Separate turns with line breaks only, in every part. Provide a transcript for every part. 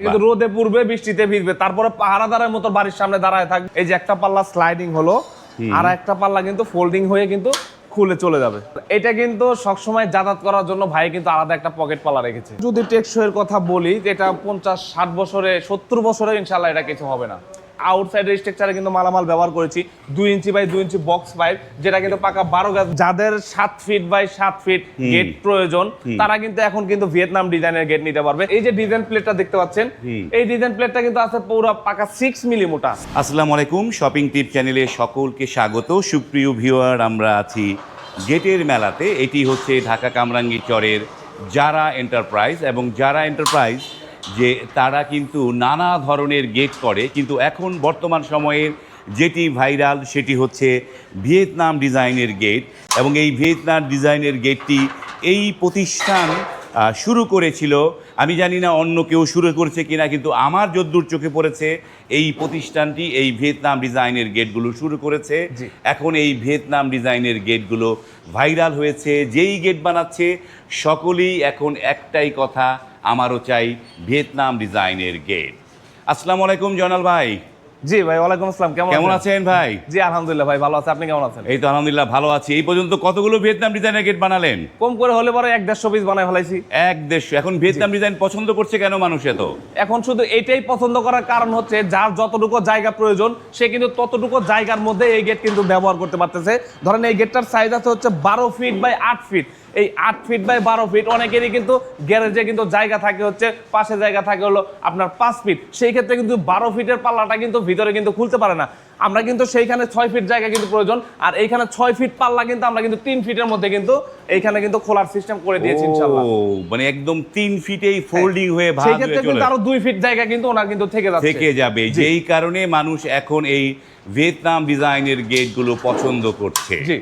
কিন্তু রোদে পূর্বে বৃষ্টিতে ভিজবে। তারপরে পাহারাদারের মতো বাড়ির সামনে দাঁড়ায় থাকবে। এই যে একটা পাল্লা স্লাইডিং হলো আর একটা পাল্লা কিন্তু ফোল্ডিং হয়ে কিন্তু খুলে চলে যাবে। এটা কিন্তু সবসময় যাতায়াত করার জন্য ভাই কিন্তু আলাদা একটা পকেট পাল্লা রেখেছে। যদি টেকসইয়ের কথা বলি যেটা পঞ্চাশ ষাট বছরে সত্তর বছরে ইনশাল্লাহ এটা কিছু হবে না। আউটসাইড স্ট্রাকচারে কিন্তু মালামাল ব্যবহার করেছি। দুই ইঞ্চি বাই দুই ইঞ্চি বক্স পাইপ যেটা কিন্তু পাকা বারো গাছ যাদের সাত ফিট বাই সাত ফিট গেট প্রয়োজন তারা কিন্তু এখন কিন্তু ভিয়েতনাম ডিজাইনের গেট নিতে পারবে। এই যে ডিজাইন প্লেটটা দেখতে পাচ্ছেন এই ডিজাইন প্লেটটা কিন্তু আছে পুরো পাকা সিক্স মিলি মোটা
আসসালামু আলাইকুম শপিং টিপ চ্যানেলে সকলকে স্বাগত। সুপ্রিয় ভিউয়ার আমরা আছি গেটের মেলাতে। এটি হচ্ছে ঢাকা কামরাঙ্গী চরের যারা এন্টারপ্রাইজ এবং যারা এন্টারপ্রাইজ যে তারা কিন্তু নানা ধরনের গেট করে কিন্তু এখন বর্তমান সময়ের যেটি ভাইরাল সেটি হচ্ছে ভিয়েতনাম ডিজাইনের গেট এবং এই ভিয়েতনাম ডিজাইনের গেটটি এই প্রতিষ্ঠান শুরু করেছিল। আমি জানি না অন্য কেউ শুরু করেছে কিনা কিন্তু আমার যদ্দূর চোখে পড়েছে এই প্রতিষ্ঠানটি এই ভিয়েতনাম ডিজাইনের গেটগুলো শুরু করেছে। এখন এই ভিয়েতনাম ডিজাইনের গেটগুলো ভাইরাল হয়েছে যেই গেট বানাচ্ছে সকলেই এখন একটাই কথা আমারও চাই ভিয়েতনাম ডিজাইনের গেট। আসসালামু আলাইকুম জয়নাল ভাই।
জি ভাই ওয়ালাইকুম আসসালাম কেমন
কেমন আছেন? ভাই?
জি আলহামদুলিল্লাহ ভাই ভালো আছে। আপনি কেমন আছেন?
এই তো আলহামদুলিল্লাহ ভালো আছি। এই পর্যন্ত কতগুলো ভিয়েতনাম ডিজাইনের গেট বানালেন?
কম করে হলে পরে এক দেড়শো পিস বানাই ফেলাইছি।
এক দেড়শো। এখন ভিয়েতনাম ডিজাইন পছন্দ করছে কেন মানুষ এত?
এখন শুধু এটাই পছন্দ করার কারণ হচ্ছে যার যতটুকু জায়গা প্রয়োজন সে কিন্তু ততটুকু জায়গার মধ্যে এই গেট কিন্তু ব্যবহার করতে পারতেছে। ধরেন এই গেটটার সাইজ আছে হচ্ছে বারো ফিট বাই আট ফিট এই আট ফিট বাই বারো ফিট অনেকেরই কিন্তু গ্যারেজে কিন্তু জায়গা থাকে হচ্ছে পাশে জায়গা থাকে হলো আপনার পাঁচ ফিট সেই ক্ষেত্রে কিন্তু বারো ফিটের পাল্লাটা কিন্তু ভিতরে কিন্তু খুলতে পারে না। আমরা কিন্তু সেইখানে ছয় ফিট জায়গা কিন্তু প্রয়োজন আর এইখানে ছয় ফিট পাল্লা কিন্তু আমরা কিন্তু তিন ফিটের মধ্যে কিন্তু এইখানে কিন্তু খোলার সিস্টেম করে দিয়েছি
মানে একদম তিন ফিটেই ফোল্ডিং হয়ে ভাগ হয়ে
ক্ষেত্রে
চলে
কিন্তু আরও দুই ফিট জায়গা কিন্তু ওনার কিন্তু থেকে যাচ্ছে।
থেকে যাবে যেই কারণে মানুষ এখন এই ভিয়েতনাম ডিজাইনের গেটগুলো পছন্দ করছে।
জি।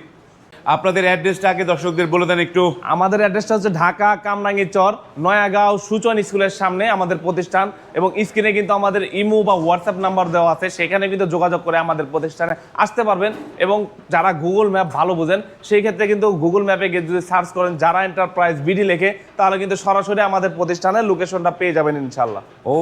আপনাদের অ্যাড্রেসটা আগে দর্শকদের বলে দেন একটু।
আমাদের অ্যাড্রেসটা হচ্ছে ঢাকা কামরাঙ্গি চর নয়াগাঁও সুচন স্কুলের সামনে আমাদের প্রতিষ্ঠান এবং স্ক্রিনে কিন্তু আমাদের ইমো বা হোয়াটসঅ্যাপ নাম্বার দেওয়া আছে সেখানে কিন্তু যোগাযোগ করে আমাদের প্রতিষ্ঠানে আসতে পারবেন এবং যারা গুগল ম্যাপ ভালো বোঝেন সেই ক্ষেত্রে কিন্তু গুগল ম্যাপে গিয়ে যদি সার্চ করেন যারা এন্টারপ্রাইজ বিডি লেখে তাহলে কিন্তু সরাসরি আমাদের প্রতিষ্ঠানের লোকেশনটা পেয়ে যাবেন ইনশাল্লাহ
ও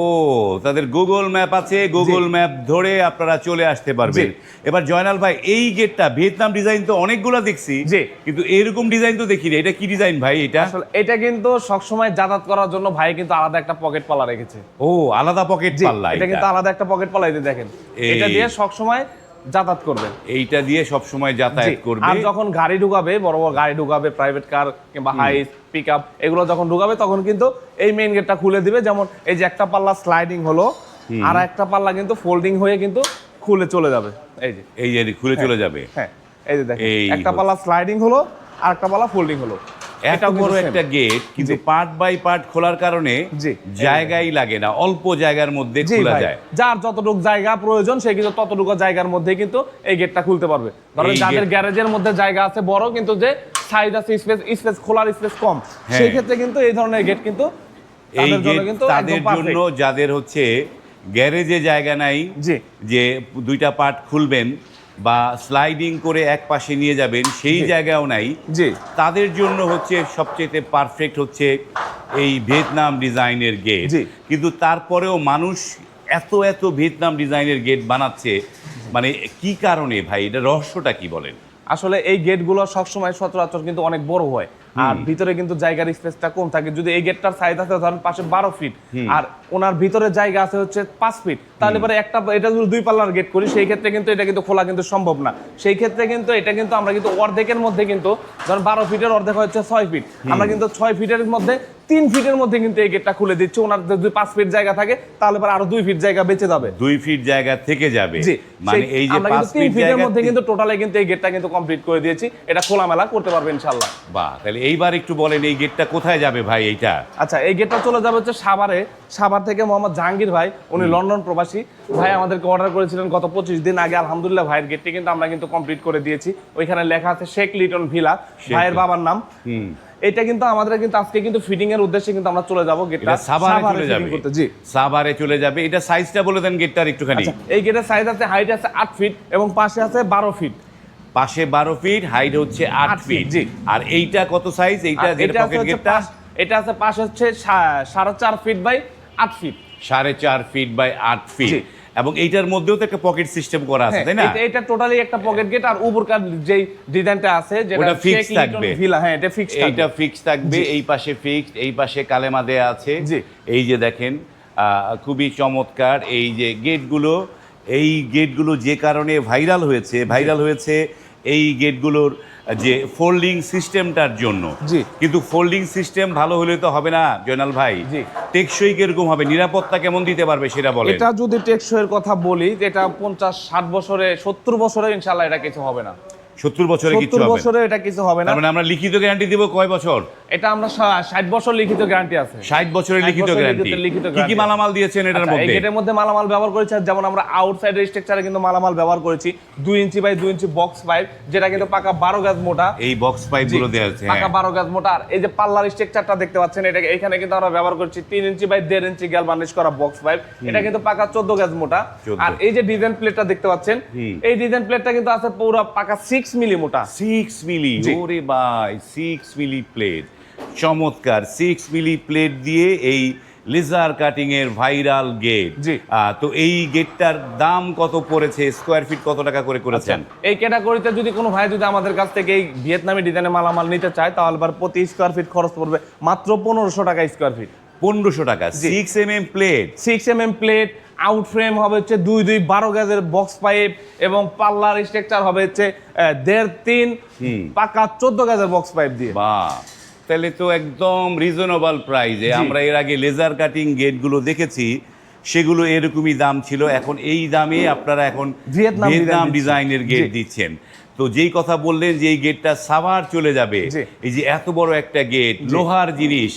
তাদের গুগল ম্যাপ আছে গুগল ম্যাপ ধরে আপনারা চলে আসতে পারবেন। এবার জয়নাল ভাই এই গেটটা ভিয়েতনাম ডিজাইন তো অনেকগুলো দেখছি।
জি।
কিন্তু এরকম ডিজাইন তো দেখিনি। এটা কি ডিজাইন ভাই এটা?
আসলে এটা কিন্তু সবসময় যাতায়াত করার জন্য ভাই কিন্তু আলাদা একটা পকেট পালা রেখেছে।
ও আলাদা পকেট পাল্লা
এটা কিন্তু আলাদা একটা পকেট পালা এই দেখেন। এটা দিয়ে সবসময় যাতায়াত করবেন।
এইটা দিয়ে সব সময় যাতায়াত করবে।
আর যখন গাড়ি ঢুকাবে বড় বড় গাড়ি ঢুকাবে প্রাইভেট কার কিংবা হাই পিক আপ এগুলো যখন ঢুকাবে তখন কিন্তু এই মেইন গেটটা খুলে দিবে। যেমন এই যে একটা পাল্লা স্লাইডিং হলো আর একটা পাল্লা কিন্তু ফোল্ডিং হয়ে কিন্তু খুলে চলে যাবে। এই যে।
এই যে খুলে চলে যাবে।
হ্যাঁ। এই যে দেখেন একটা। পাল্লা স্লাইডিং হলো আর একটা পাল্লা ফোল্ডিং হলো।
এত বড় একটা গেট কিন্তু পার্ট বাই পার্ট খোলার কারণে জায়গাই লাগে না অল্প জায়গার মধ্যে খোলা যায়।
যার যতটুকু জায়গা প্রয়োজন সে কিন্তু ততটুকু জায়গার মধ্যে কিন্তু এই গেটটা খুলতে পারবে। ধরেন যাদের গ্যারেজের মধ্যে জায়গা আছে বড় কিন্তু যে সাইজ আছে স্পেস স্পেস খোলার স্পেস কম
হ্যাঁ।
সেই ক্ষেত্রে কিন্তু এই ধরনের গেট কিন্তু
এই গেট তাদের জন্য যাদের হচ্ছে গ্যারেজে জায়গা নাই যে দুইটা পার্ট খুলবেন বা স্লাইডিং করে এক পাশে নিয়ে যাবেন সেই জায়গাও নাই।
যে
তাদের জন্য হচ্ছে সবচেয়ে পারফেক্ট হচ্ছে এই ভিয়েতনাম ডিজাইনের গেট কিন্তু তারপরেও মানুষ এত এত ভিয়েতনাম ডিজাইনের গেট বানাচ্ছে মানে কি কারণে ভাই? এটা রহস্যটা কি বলেন?
আসলে এই গেটগুলো সবসময় সচরাচর কিন্তু অনেক বড় হয়। আর ভিতরে কিন্তু জায়গার স্পেসটা কম থাকে। যদি এই গেটটার সাইজ আছে ধরেন পাশে বারো ফিট আর ওনার ভিতরে জায়গা আছে হচ্ছে পাঁচ ফিট তাহলে পরে একটা এটা যদি দুই পাল্লার গেট করি সেই ক্ষেত্রে কিন্তু এটা কিন্তু খোলা কিন্তু সম্ভব না। সেই ক্ষেত্রে কিন্তু এটা কিন্তু আমরা কিন্তু অর্ধেকের মধ্যে কিন্তু ধরেন বারো ফিটের অর্ধেক হচ্ছে ছয় ফিট আমরা কিন্তু ছয় ফিটের মধ্যে তিন ফিটের মধ্যে কিন্তু এই গেটটা খুলে দিচ্ছে। ওনার যদি পাঁচ ফিট জায়গা থাকে তাহলে পরে আরও দুই ফিট জায়গা বেঁচে যাবে।
দুই ফিট জায়গা থেকে যাবে। মানে এই যে পাঁচ
তিন
ফিট
ফিটের মধ্যে কিন্তু টোটালে কিন্তু এই গেটটা কিন্তু কমপ্লিট করে দিয়েছি। এটা খোলামেলা করতে পারবে ইনশাল্লাহ
বাহ তাহলে এইবার একটু বলেন এই গেটটা কোথায় যাবে ভাই এইটা?
আচ্ছা এই গেটটা চলে যাবে হচ্ছে সাভারে। সাভার থেকে মোহাম্মদ জাহাঙ্গীর ভাই উনি লন্ডন প্রবাসী। ভাই আমাদেরকে অর্ডার করেছিলেন গত পঁচিশ দিন আগে। আলহামদুলিল্লাহ ভাইয়ের গেটটি কিন্তু আমরা কিন্তু কমপ্লিট করে দিয়েছি। ওইখানে লেখা আছে শেখ লিটন ভিলা। ভাইয়ের বাবার নাম।
হুম।
এটা কিন্তু আমাদের কিন্তু আজকে কিন্তু ফিটিং এর উদ্দেশ্যে কিন্তু আমরা চলে যাব গেটটা
সাভারে চলে যাবে।
করতে জি।
সাভারে চলে যাবে। এটা সাইজটা বলে দেন গেটটার একটুখানি।
আচ্ছা এই গেটের সাইজ আছে হাইট আছে আট ফিট এবং পাশে আছে বারো ফিট
পাশে বারো ফিট হাইট হচ্ছে আট
আট
ফিট
জি।
আর এইটা কত সাইজ এইটা যেটা পকেট গেটটা
এটা আছে পাশে হচ্ছে সা- সাড়ে চার ফিট বাই আট ফিট
সাড়ে চার ফিট বাই আট ফিট
জি।
এবং এইটার মধ্যেও তো একটা পকেট সিস্টেম করা আছে
হ্যাঁ,
তাই না?
এটা- এটা টোটালি একটা পকেট গেট আর উপরকার যে ডিজাইনটা আছে যেটা লিটন
থাকবে।
হ্যাঁ এটা ফিক্স
এটা ফিক্স থাকবে এই পাশে ফিক্সড এই পাশে কালেমা দেয়া আছে।
জি।
এই যে দেখেন আহ, খুবই চমৎকার এই যে গেটগুলো এই গেটগুলো যে কারণে ভাইরাল হয়েছে ভাইরাল হয়েছে এই গেটগুলোর যে ফোল্ডিং সিস্টেমটার জন্য। কিন্তু ফোল্ডিং সিস্টেম ভালো হলে তো হবে না জয়নাল ভাই। টেকসই কীরকম হবে? নিরাপত্তা কেমন দিতে পারবে সেটা বলে
এটা যদি টেকসইয়ের কথা বলি এটা পঞ্চাশ ষাট বছরে সত্তর বছরে ইনশাল্লাহ এটা কিছু হবে না।
সত্তর বছরে কিছু।
বছরে এটা কিছু হবে না।
মানে আমরা লিখিত গ্যারান্টি দিব কয় বছর?
এটা আমরা ষাট বছর লিখিত গ্যারান্টি আছে।
ষাট বছরের লিখিত গ্যারান্টি কি কি মালামাল দিয়েছেন এটার
আচ্ছা,
মধ্যে?
গেটের মধ্যে মালামাল ব্যবহার করেছি যেমন আমরা আউটসাইড স্ট্রাকচারে কিন্তু মালামাল ব্যবহার করেছি দুই ইঞ্চি বাই দুই ইঞ্চি বক্স পাইপ যেটা কিন্তু পাকা বারো গাছ মোটা।
এই বক্স পাইপগুলো দেওয়া আছে
পাকা বারো গাছ মোটা। আর এই যে পাল্লার স্ট্রাকচারটা দেখতে পাচ্ছেন এটা এখানে কিন্তু আমরা ব্যবহার করছি তিন ইঞ্চি বাই দেড় ইঞ্চি গ্যাল বার্নিশ করা বক্স পাইপ এটা কিন্তু পাকা চোদ্দ গাছ মোটা। আর এই যে ডিজাইন প্লেটটা দেখতে পাচ্ছেন এই ডিজাইন প্লেটটা কিন্তু আছে পুরো পাকা সিক্স মিলি মোটা।
সিক্স মিলি
জি।
ওরে ভাই সিক্স মিলি প্লেট চমৎকার সিক্স মিলি প্লেট দিয়ে এই লেজার কাটিং এর ভাইরাল গেট
জি।
তো এই গেটটার দাম কত পড়েছে? স্কোয়ার ফিট কত টাকা করে করেছেন?
এই ক্যাটাগরিতে যদি কোনো ভাই যদি আমাদের কাছ থেকে এই ভিয়েতনামি ডিজাইনের মালামাল নিতে চায় তাহলে প্রতি স্কোয়ার ফিট খরচ পড়বে মাত্র পনেরোশো টাকা স্কোয়ার ফিট
পনেরোশো টাকা। Six M M plate
six M M plate out frame হবে হচ্ছে দুই দুই বারো গেজের বক্স পাইপ এবং পাল্লার স্ট্রাকচার হবে হচ্ছে দেড় তিন পাকা চোদ্দ গেজের বক্স পাইপ দিয়ে।
বাহ। তাহলে তো একদম রিজনেবল প্রাইজে আমরা এর আগে লেজার কাটিং গেটগুলো দেখেছি সেগুলো এরকমই দাম ছিল। এখন এই দামে আপনারা এখন
ভিয়েতনাম।
ডিজাইনের গেট দিচ্ছেন। তো যেই কথা বললেন যে এই গেটটা সাভার চলে যাবে এই যে এত বড় একটা গেট লোহার জিনিস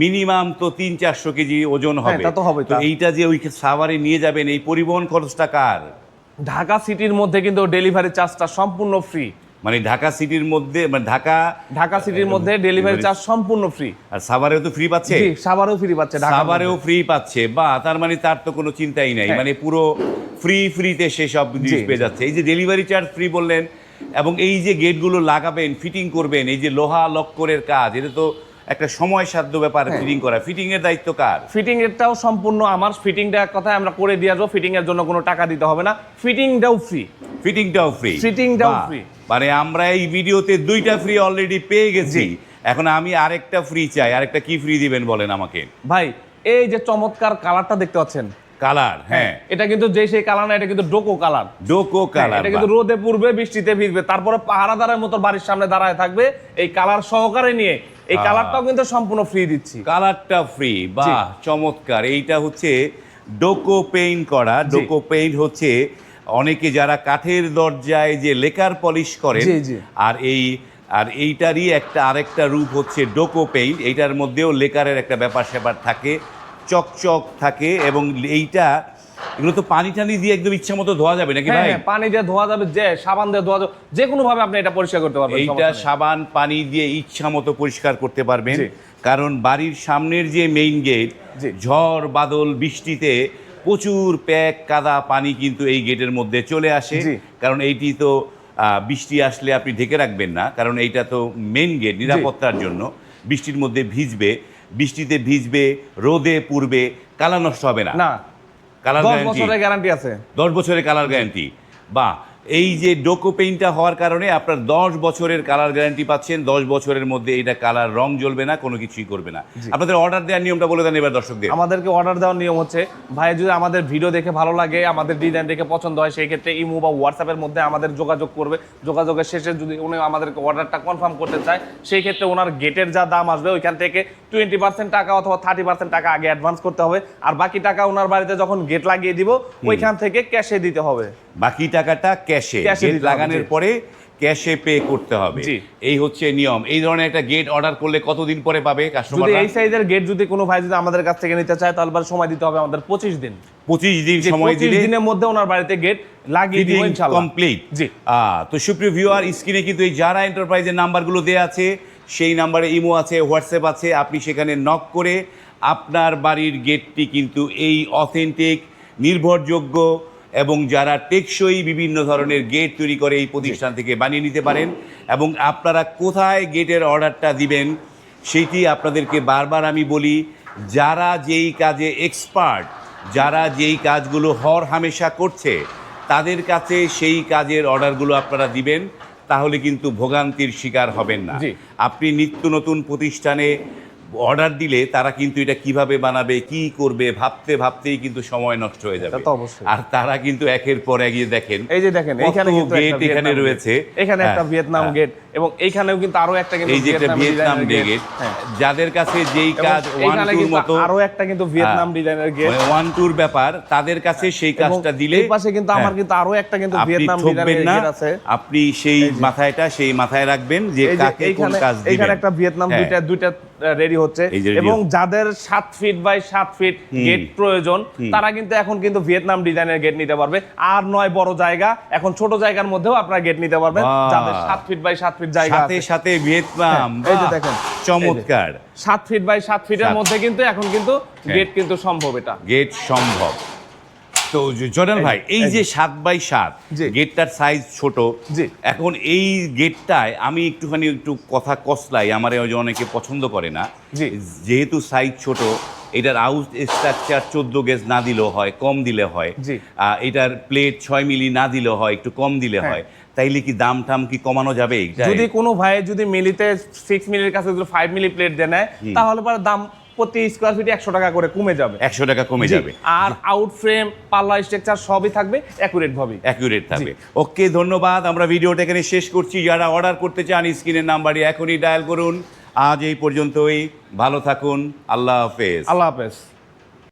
মিনিমাম তো তিন চারশো কেজি ওজন হবে।
হ্যাঁ, তা তো হবেই
তো এইটা যে ওই সাভারে নিয়ে যাবেন এই পরিবহন খরচটা কার?
ঢাকা সিটির মধ্যে কিন্তু ডেলিভারি চার্জটা সম্পূর্ণ ফ্রি
মানে ঢাকা সিটির মধ্যে মানে ঢাকা
ঢাকা সিটির মধ্যে ডেলিভারি চার্জ সম্পূর্ণ ফ্রি
আর সাভারেও তো ফ্রি পাচ্ছে?
সাভারেও ফ্রি পাচ্ছে
সাভারেও ফ্রি পাচ্ছে বা তার মানে তার তো কোনো চিন্তাই নাই।
হ্যাঁ।
মানে পুরো ফ্রি ফ্রিতে সে সব জিনিস পেয়ে যাচ্ছে। এই যে ডেলিভারি চার্জ ফ্রি বললেন এবং এই যে গেটগুলো লাগাবেন ফিটিং করবেন এই যে লোহা লক্করের কাজ এটা তো একটা সময় সাধ্য ব্যাপার
হ্যাঁ।
ফিটিং করা। ফিটিং এর দায়িত্ব কার?
ফিটিং এরটাও সম্পূর্ণ আমার। ফিটিংটা এক কথায় আমরা করে দিয়ে আসব। ফিটিং এর জন্য কোনো টাকা দিতে হবে না। ফিটিং ফিটিংটাও ফ্রি ফিটিং
ফিটিংটাও ফ্রি ফিটিং
Fittingটাও free।
মানে আমরা এই ভিডিওতে দুইটা ফ্রি অলরেডি পেয়ে গেছি। এখন আমি আরেকটা ফ্রি চাই। আরেকটা কি ফ্রি দিবেন বলেন আমাকে?
ভাই এই যে চমৎকার কালারটা দেখতে পাচ্ছেন?
কালার হ্যাঁ
এটা কিন্তু যে সেই কালার না এটা কিন্তু ডোকো কালার
ডোকো কালার
এটা কিন্তু রোদে পূর্বে বৃষ্টিতে ভিজবে। তারপরে পাহারাদারের মতো বাড়ির সামনে দাঁড়ায় থাকবে। এই কালার সহকারে নিয়ে এই কালারটাও কিন্তু সম্পূর্ণ ফ্রি দিচ্ছি।
কালারটা ফ্রি বাহ চমৎকার। এইটা হচ্ছে ডোকো পেইন্ট করা। ডোকো পেইন্ট হচ্ছে অনেকে যারা কাঠের দরজায় যে লেকার পলিশ করেন। আর এই আর এইটারই একটা আরেকটা রূপ হচ্ছে ডোকো পেইন্ট এইটার মধ্যেও লেকারের একটা ব্যাপার স্যাপার থাকে চকচক থাকে এবং এইটা এগুলো তো পানি টানি দিয়ে একদম ইচ্ছা মতো ধোয়া যাবে নাকি
হ্যাঁ
ভাই
হ্যাঁ, পানি দিয়ে ধোয়া যাবে যে সাবান দিয়ে ধোয়া যাবে যে কোনো ভাবে আপনি এটা পরিষ্কার করতে পারবেন
এইটা সাবান পানি দিয়ে ইচ্ছা মতো পরিষ্কার করতে পারবেন কারণ বাড়ির সামনের যে মেইন গেট। ঝড় বাদল বৃষ্টিতে প্রচুর প্যাক কাদা পানি কিন্তু এই গেটের মধ্যে চলে আসে। কারণ এইটি তো আহ, বৃষ্টি আসলে আপনি ঢেকে রাখবেন না। কারণ এইটা তো মেন গেট নিরাপত্তার জন্য। বৃষ্টির মধ্যে ভিজবে। বৃষ্টিতে ভিজবে রোদে পূর্বে কালা নষ্ট হবে না।
না।
কালার গ্যারান্টি
আছে।
দশ বছরের কালার গ্যারান্টি বা এই যে ডোকো পেইন্টটা হওয়ার কারণে আপনার দশ বছরের কালার গ্যারান্টি পাচ্ছেন দশ বছরের মধ্যে এটা কালার রং জ্বলবে না কোনো কিছুই করবে না। আপনাদের অর্ডার দেওয়ার নিয়মটা বলে দেন এবার দর্শকদের।
আমাদেরকে অর্ডার দেওয়ার নিয়ম হচ্ছে ভাই যদি আমাদের ভিডিও দেখে ভালো লাগে আমাদের ডিজাইন দেখে পছন্দ হয় সেই ক্ষেত্রে ইমো বা হোয়াটসঅ্যাপের মধ্যে আমাদের যোগাযোগ করবে। যোগাযোগের শেষে যদি উনি আমাদেরকে অর্ডারটা কনফার্ম করতে চায় সেই ক্ষেত্রে ওনার গেটের যা দাম আসবে ওইখান থেকে টোয়েন্টি পার্সেন্ট টাকা অথবা থার্টি পার্সেন্ট টাকা আগে অ্যাডভান্স করতে হবে। আর বাকি টাকা ওনার বাড়িতে যখন গেট লাগিয়ে দিব ওইখান থেকে ক্যাশে দিতে হবে।
বাকি টাকাটা ক্যাশে গেট লাগানোর পরে ক্যাশে পে করতে হবে। এই হচ্ছে নিয়ম। এই ধরনের একটা গেট অর্ডার করলে কতদিন পরে পাবে কাস্টমার
এই সাইজের গেট যদি কোনো ভাই যদি আমাদের কাছ থেকে নিতে চায় তাহলে সময় দিতে হবে আমাদের পঁচিশ দিন।
পঁচিশ দিন সময় দিলে
দিনের মধ্যে ওনার বাড়িতে গেট লাগিয়ে দিব ইনশাআল্লাহ।
কমপ্লিট
জি।
তো সুপ্রিয় ভিউয়ার স্ক্রিনে কিন্তু এই যারা এন্টারপ্রাইজের নাম্বারগুলো দেওয়া আছে। সেই নাম্বারে ইমো আছে হোয়াটসঅ্যাপ আছে। আপনি সেখানে নক করে আপনার বাড়ির গেটটি কিন্তু এই অথেন্টিক নির্ভরযোগ্য এবং যারা টেকসই বিভিন্ন ধরনের গেট তৈরি করে এই প্রতিষ্ঠান থেকে বানিয়ে নিতে পারেন এবং আপনারা কোথায় গেটের অর্ডারটা দিবেন সেটি আপনাদেরকে বারবার আমি বলি যারা যেই কাজে এক্সপার্ট যারা যেই কাজগুলো হর হামেশা করছে তাদের কাছে সেই কাজের অর্ডারগুলো আপনারা দিবেন তাহলে কিন্তু ভোগান্তির শিকার হবেন না। আপনি নিত্য নতুন প্রতিষ্ঠানে অর্ডার দিলে তারা কিন্তু এটা কীভাবে বানাবে কি করবে ভাবতে ভাবতেই কিন্তু সময় নষ্ট হয়ে যাবে। আর তারা কিন্তু একের পর এগিয়ে দেখেন
এই যে দেখেন এখানে কিন্তু
গেট এখানে রয়েছে।
এখানে একটা
হ্যাঁ,
ভিয়েতনাম
হ্যাঁ।
গেট এবং এইখানেও কিন্তু আরও একটা কিন্তু
এই যে একটা ভিয়েতনাম গেট
হ্যাঁ।
যাদের কাছে যেই কাজ ওয়ান টুর মতো
আরও একটা কিন্তু ভিয়েতনাম ডিজাইনের গেট
ওয়ান টুর ব্যাপার তাদের কাছে সেই কাজটা দিলে
এই পাশে কিন্তু আমার
হ্যাঁ,
কিন্তু আরও একটা কিন্তু
আপনি
ভিয়েতনাম ডিজাইনের গেট আছে।
আপনি সেই মাথায়টা সেই মাথায় রাখবেন যে কাকে কোন কাজ দিবেন।
এইখানে একটা ভিয়েতনাম
হ্যাঁ।
দুইটা দুইটা রেডি হচ্ছে। এবং যাদের সাত ফিট বাই সাত ফিট গেট প্রয়োজন তারা কিন্তু এখন কিন্তু ভিয়েতনাম ডিজাইনের গেট নিতে পারবে। আর নয় বড় জায়গা এখন ছোট জায়গার মধ্যেও আপনারা গেট নিতে পারবেন। যাদের সাত ফিট বাই সাত ফিট জায়গা
সাথে সাথে ভিয়েতনাম
হ্যাঁ, এই যে দেখেন,
চমৎকার।
সাত ফিট বাই সাত ফিটের মধ্যে কিন্তু এখন কিন্তু
হ্যাঁ।
গেট কিন্তু সম্ভব এটা।
গেট সম্ভব। তো জর্ডান ভাই এই যে সাত বাই সাত। গেটটার সাইজ ছোট। এখন এই গেটটায় আমি একটুখানি একটু কথা কসলাই আমার অনেকে পছন্দ করে না। যেহেতু সাইজ ছোট এটার আউট স্ট্রাকচার চোদ্দ গেজ না দিলেও হয় কম দিলে হয়। এটার প্লেট ছয় মিলি না দিলেও হয় একটু কম দিলে
হ্যাঁ।
হয় তাইলে কি দাম টাম কি কমানো যাবে
যদি কোনো ভাই যদি মিলিতে সিক্স মিলির কাছে যদি ফাইভ মিলি প্লেট দেয় তাহলে পরে দাম প্রতি স্কোয়ার ফিটে একশো টাকা করে কমে যাবে।
একশো টাকা কমে যাবে।
আর আউট ফ্রেম পাল্লা স্ট্রাকচার সবই থাকবে অ্যাকুরেট ভাবে
অ্যাকুরেট থাকবে। ওকে ধন্যবাদ। আমরা ভিডিওটা এখানে শেষ করছি। যারা অর্ডার করতে চান স্ক্রিনের নাম্বারে এখনই ডায়াল করুন। আজ এই পর্যন্তই। ভালো থাকুন। আল্লাহ হাফেজ।
আল্লাহ হাফেজ।